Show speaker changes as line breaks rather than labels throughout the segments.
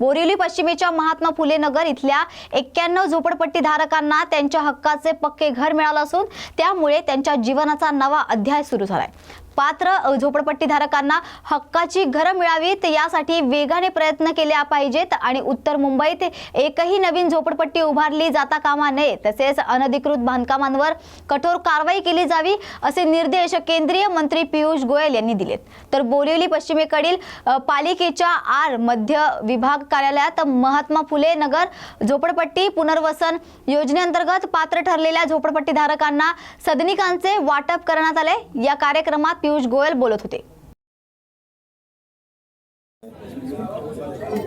बोरिवली पश्चिमेच्या महात्मा फुले नगर इथल्या एक्क्याण्णव झोपडपट्टी धारकांना त्यांच्या हक्काचे पक्के घर मिळालं असून त्यामुळे त्यांच्या जीवनाचा नवा अध्याय सुरू झालाय. पात्र झोपडपट्टी धारकांना हक्काची घरं मिळावीत यासाठी वेगाने प्रयत्न केले पाहिजेत आणि उत्तर मुंबईत एकही नवीन झोपडपट्टी उभारली जाता कामा नये. तसेच अनधिकृत बांधकामांवर कठोर कारवाई केली जावी असे निर्देश केंद्रीय मंत्री पियुष गोयल यांनी दिलेत. तर बोरिवली पश्चिमेकडील पालिकेच्या आर मध्य विभाग कार्यालयात महात्मा फुले नगर झोपडपट्टी पुनर्वसन योजनेअंतर्गत पात्र ठरलेल्या झोपडपट्टी धारकांना सदनिकांचे वाटप करण्यात आले. या कार्यक्रमात पियुष गोयल बोलत होते.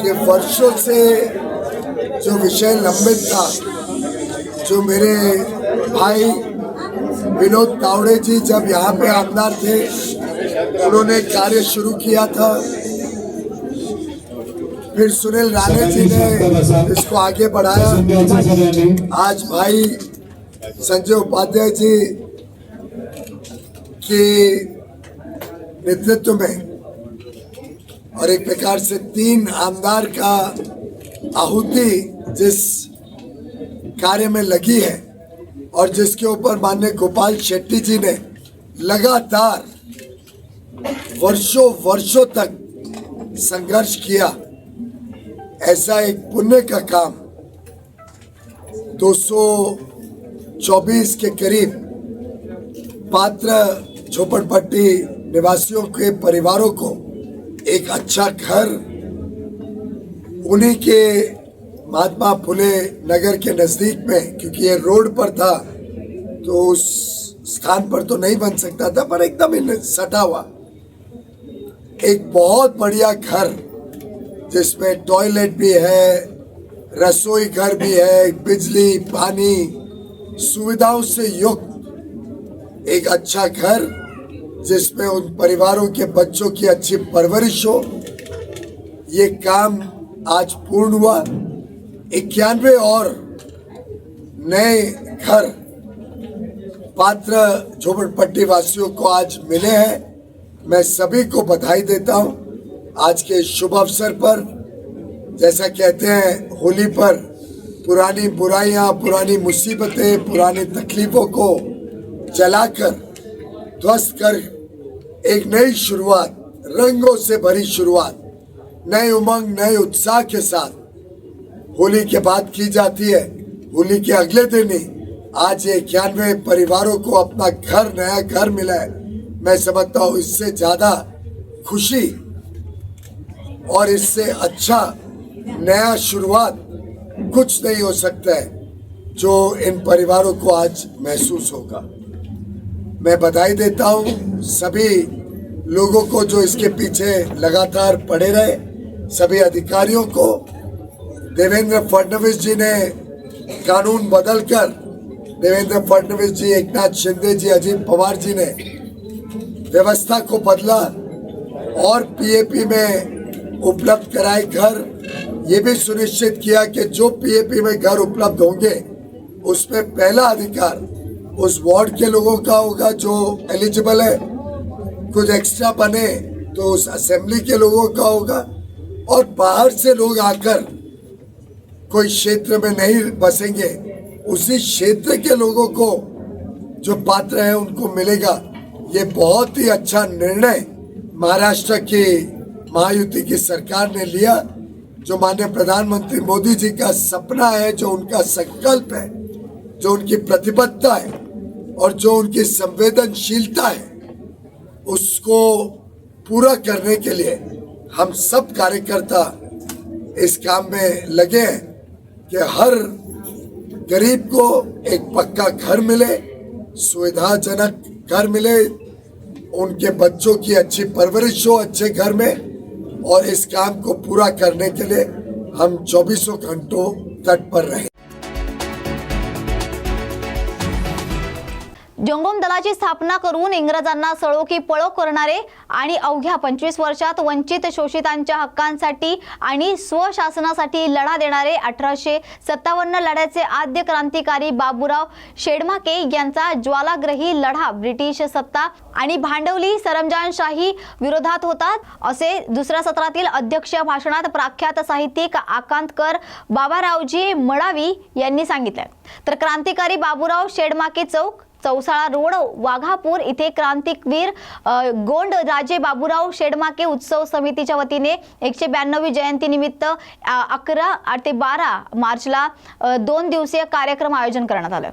कि वर्षों से जो विषय लंबित था, जो मेरे भाई विनोद तावड़े जी जब यहाँ पे आमदार थे, उन्होंने कार्य शुरू किया था। फिर सुनील राणे जी ने इसको आगे बढ़ाया। आज भाई संजय उपाध्याय जी के नेतृत्व में और एक प्रकार से तीन आमदार का आहुति जिस कार्य में लगी है और जिसके ऊपर माननीय गोपाल शेट्टी जी ने लगातार वर्षों वर्षों तक संघर्ष किया, ऐसा एक पुण्य का काम 224 के करीब पात्र झोपड़पट्टी निवासियों के परिवारों को एक अच्छा घर, उन्हीं के महात्मा फुले नगर के नज़दीक में, क्योंकि ये रोड पर था तो उस स्थान पर तो नहीं बन सकता था, पर एकदम सटा हुआ। एक बहुत बढ़िया घर, जिसमें टॉयलेट भी है, रसोई घर भी है, बिजली, पानी, सुविधाओं से युक्त एक अच्छा घर। जिसमें उन परिवारों के बच्चों की अच्छी परवरिश हो, ये काम आज पूर्ण हुआ। इक्यानवे और नए घर पात्र झोपड़पट्टी वासियों को आज मिले हैं। मैं सभी को बधाई देता हूँ आज के शुभ अवसर पर। जैसा कहते हैं, होली पर पुरानी बुराइयाँ, पुरानी मुसीबतें, पुरानी तकलीफों को जलाकर ध्वस्त कर। एक नई शुरुआत, रंगों से भरी शुरुआत, नए उमंग, नए उत्साह के साथ। होली के बाद की जाती है, होली के अगले दिन ही। आज इक्यानवे परिवारों को अपना घर, नया घर मिला है। मैं समझता हूँ इससे ज़्यादा खुशी और इससे अच्छा नया शुरुआत कुछ नहीं हो सकता है, जो इन परिवारों को आज महसूस होगा। मैं बधाई देता हूँ सभी लोगों को जो इसके पीछे लगातार पड़े रहे, सभी अधिकारियों को। देवेंद्र फडणवीस जी ने कानून बदलकर, देवेंद्र फडणवीस जी, एकनाथ शिंदे जी, अजीत पवार जी ने व्यवस्था को बदला और पीएपी में उपलब्ध कराए घर। ये भी सुनिश्चित किया कि जो पीएपी में घर उपलब्ध होंगे, उसमें पहला अधिकार उस वार्ड के लोगों का होगा जो एलिजिबल है। कुछ एक्स्ट्रा बने तो उस असेंबली के लोगों का होगा। और बाहर से लोग आकर कोई क्षेत्र में नहीं बसेंगे, उसी क्षेत्र के लोगों को जो पात्र है उनको मिलेगा। ये बहुत ही अच्छा निर्णय महाराष्ट्र की महायुति की सरकार ने लिया, जो माननीय प्रधानमंत्री मोदी जी का सपना है, जो उनका संकल्प है, जो उनकी प्रतिबद्धता है। और जो उनकी संवेदनशीलता है, उसको पूरा करने के लिए हम सब कार्यकर्ता इस काम में लगे हैं कि हर गरीब को एक पक्का घर मिले, सुविधाजनक घर मिले, उनके बच्चों की अच्छी परवरिश हो अच्छे घर में, और इस काम को पूरा करने के लिए हम चौबीसों घंटों तट पर रहें।
जंगम दलाची स्थापना करून इंग्रजांना सळो की पळो करणारे आणि अवघ्या पंचवीस वर्षात वंचित शोषितांच्या हक्कांसाठी आणि स्वशासनासाठी लढा देणारे अठराशे सत्तावन्न लढ्याचे आद्य क्रांतिकारी बाबूराव शेडमाके यांचा ज्वालाग्रही लढा ब्रिटिश सत्ता आणि भांडवली सरमजानशाही विरोधात होता. असे दुसऱ्या सत्रातील अध्यक्ष भाषणात प्रख्यात साहित्यिक आकांतकर बाबारावजी मडावी यांनी सांगितले. तर क्रांतिकारी बाबूराव शेडमाके चौक चौसाळा रोड वाघापूर इथे क्रांतिकवीर गोंड राजे बाबूराव शेडमाके उत्सव समितीच्या वतीने एकशे ब्याण्णवी जयंतीनिमित्त अकरा ते बारा मार्चला दोन दिवसीय कार्यक्रम आयोजन करण्यात आलं.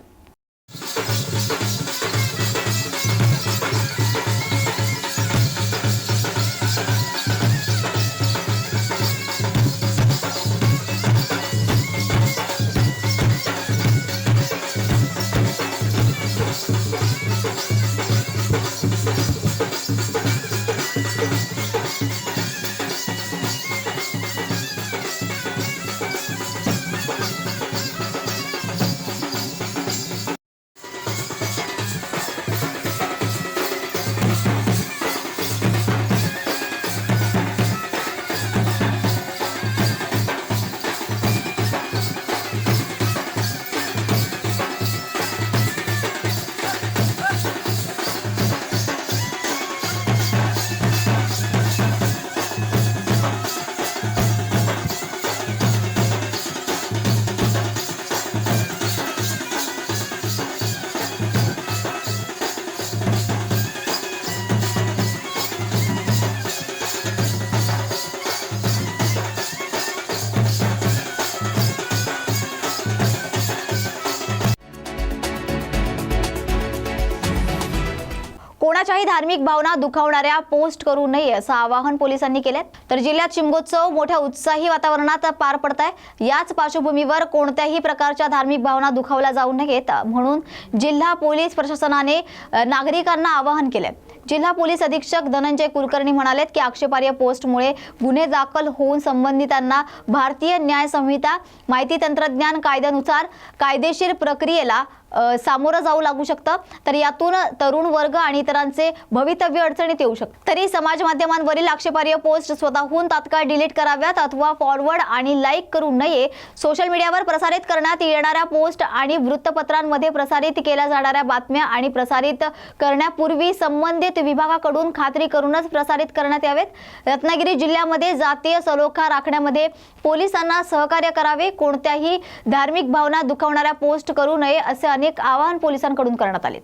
कोणाच्याही धार्मिक भावना दुखावणाऱ्या पोस्ट करू नये असं आवाहन पोलिसांनी केले तर जिल्ह्यात शिमगोत्सव मोठ्या उत्साही वातावरणात पार पडत आहे याच पार्श्वभूमीवर कोणत्याही प्रकारच्या धार्मिक भावना दुखावल्या जाऊ नयेत म्हणून जिल्हा पोलीस प्रशासनाने नागरिकांना आवाहन केले जिल्हा पोलीस अधीक्षक धनंजय कुलकर्णी म्हणालेत की आक्षेपार्ह पोस्टमुळे गुन्हे दाखल होऊन संबंधितांना भारतीय न्याय संहिता माहिती तंत्रज्ञान कायद्यानुसार कायदेशीर प्रक्रियेला सामोरं जाऊ लागू शकतं. तर यातून तरुण वर्ग आणि इतरांचे भवितव्य अडचणीत येऊ शकतं. तरी समाज माध्यमांवरील आक्षेपार्ह पोस्ट स्वतःहून तात्काळ डिलीट कराव्यात अथवा फॉरवर्ड आणि लाईक करू नये. सोशल मीडियावर प्रसारित करण्यात येणाऱ्या पोस्ट आणि वृत्तपत्रांमध्ये प्रसारित केल्या जाणाऱ्या बातम्या आणि प्रसारित करण्यापूर्वी संबंधित विभागाकडून खात्री करूनच प्रसारित करण्यात यावेत. रत्नागिरी जिल्ह्यामध्ये जातीय सलोखा राखण्यामध्ये पोलिसांना सहकार्य करावे. कोणत्याही धार्मिक भावना दुखावणाऱ्या पोस्ट करू नये असे अनेक आवाहन पोलिसांकडून करण्यात आले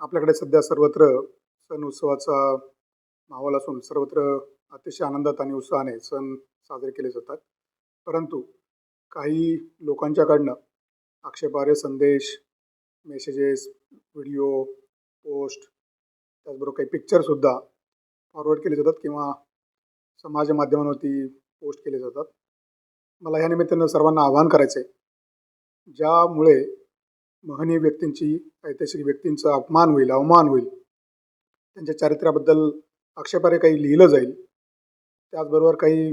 आपल्याकडे सध्या सर्वत्र सण उत्सवाचा माहोल असून सर्वत्र अतिशय आनंदात आणि उत्साहाने सण साजरे केले जातात. परंतु काही लोकांच्याकडनं आक्षेपार्ह संदेश मेसेजेस व्हिडिओ पोस्ट त्याचबरोबर काही पिक्चरसुद्धा फॉरवर्ड केले जातात किंवा समाज माध्यमांवरती पोस्ट केले जातात. मला ह्या निमित्तानं सर्वांना आवाहन करायचं आहे ज्यामुळे महनीय व्यक्तींची ऐतिहासिक व्यक्तींचा अपमान होईल अवमान होईल त्यांच्या चारित्र्याबद्दल आक्षेपारे काही लिहिलं जाईल. त्याचबरोबर काही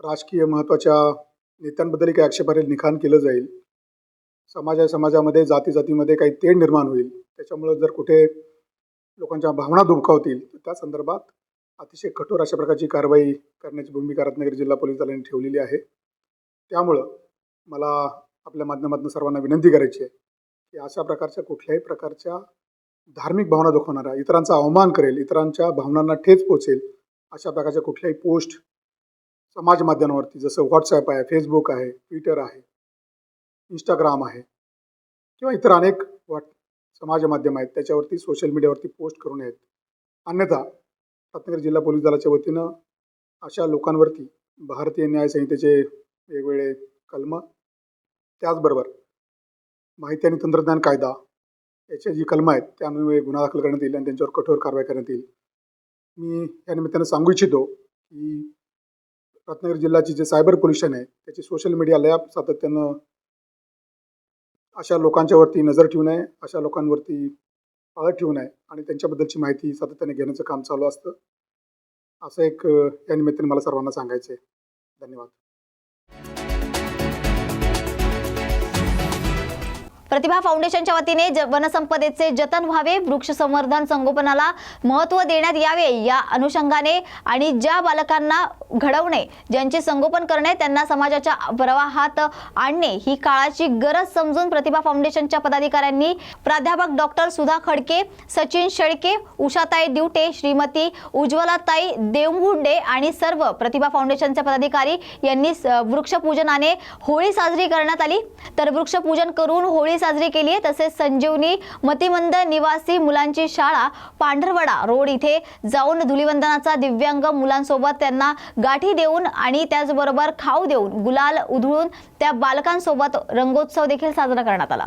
राजकीय महत्त्वाच्या नेत्यांबद्दलही काही आक्षेपारे लिखाण केलं जाईल. समाजा समाजामध्ये जाती जातीमध्ये काही तेढ निर्माण होईल. त्याच्यामुळं जर कुठे लोकांच्या भावना दुखावतील तर त्या संदर्भात अतिशय कठोर अशा प्रकारची कारवाई करण्याची भूमिका रत्नागिरी जिल्हा पोलीस दलाने ठेवलेली आहे. त्यामुळं मला आपल्या माध्यमातून सर्वांना विनंती करायची आहे की अशा प्रकारच्या कुठल्याही प्रकारच्या धार्मिक भावना दुखवणारा इतरांचा अवमान करेल इतरांच्या भावनांना ठेच पोचेल अशा प्रकारच्या कुठल्याही पोस्ट समाज माध्यमावरती जसं व्हॉट्सॲप आहे फेसबुक आहे ट्विटर आहे इंस्टाग्राम आहे किंवा इतर अनेक व्हॉट समाज माध्यम आहेत त्याच्यावरती सोशल मीडियावरती पोस्ट करू नयेत अन्यथा रत्नागिरी जिल्हा पोलीस दलाच्या वतीनं अशा लोकांवरती भारतीय न्याय संहितेचे वेगवेगळे कलम त्याचबरोबर माहिती आणि तंत्रज्ञान कायदा याचे जी कलमं आहेत त्यामुळे गुन्हा दाखल करण्यात येईल आणि त्यांच्यावर कठोर कारवाई करण्यात येईल. मी या निमित्तानं सांगू इच्छितो की रत्नागिरी जिल्ह्याची जे सायबर पोल्युशन आहे त्याची सोशल मीडिया लॅब सातत्यानं अशा लोकांच्यावरती नजर ठेवू नये अशा लोकांवरती पाळत ठेवून आहे आणि त्यांच्याबद्दलची माहिती सातत्याने घेण्याचं काम चालू असतं. असं एक या निमित्ताने मला सर्वांना सांगायचं आहे धन्यवाद.
प्रतिभा फाउंडेशनच्या वतीने वनसंपदेचे जतन व्हावे वृक्ष संवर्धन संगोपनाला महत्त्व देण्यात यावे या अनुषंगाने आणि ज्या बालकांना घडवणे ज्यांचे संगोपन करणे त्यांना समाजाच्या प्रवाहात आणणे ही काळाची गरज समजून प्रतिभा फाउंडेशनच्या पदाधिकाऱ्यांनी प्राध्यापक डॉक्टर सुधा खडके सचिन शेळके उषाताई दिवटे श्रीमती उज्ज्वलाताई देवमुंडे आणि सर्व प्रतिभा फाउंडेशनचे पदाधिकारी यांनी वृक्षपूजनाने होळी साजरी करण्यात आली. तर वृक्षपूजन करून होळी साजरी केली आहे तसेच संजीवनी मतिमंद निवासी मुलांची शाळा पांढरवडा रोड इथे जाऊन धुलिवंदनाचा दिव्यांग मुलांसोबत त्यांना गाठी देऊन आणि त्याचबरोबर खाऊ देऊन गुलाल उधळून त्या बालकांसोबत रंगोत्सव देखील साजरा करण्यात आला.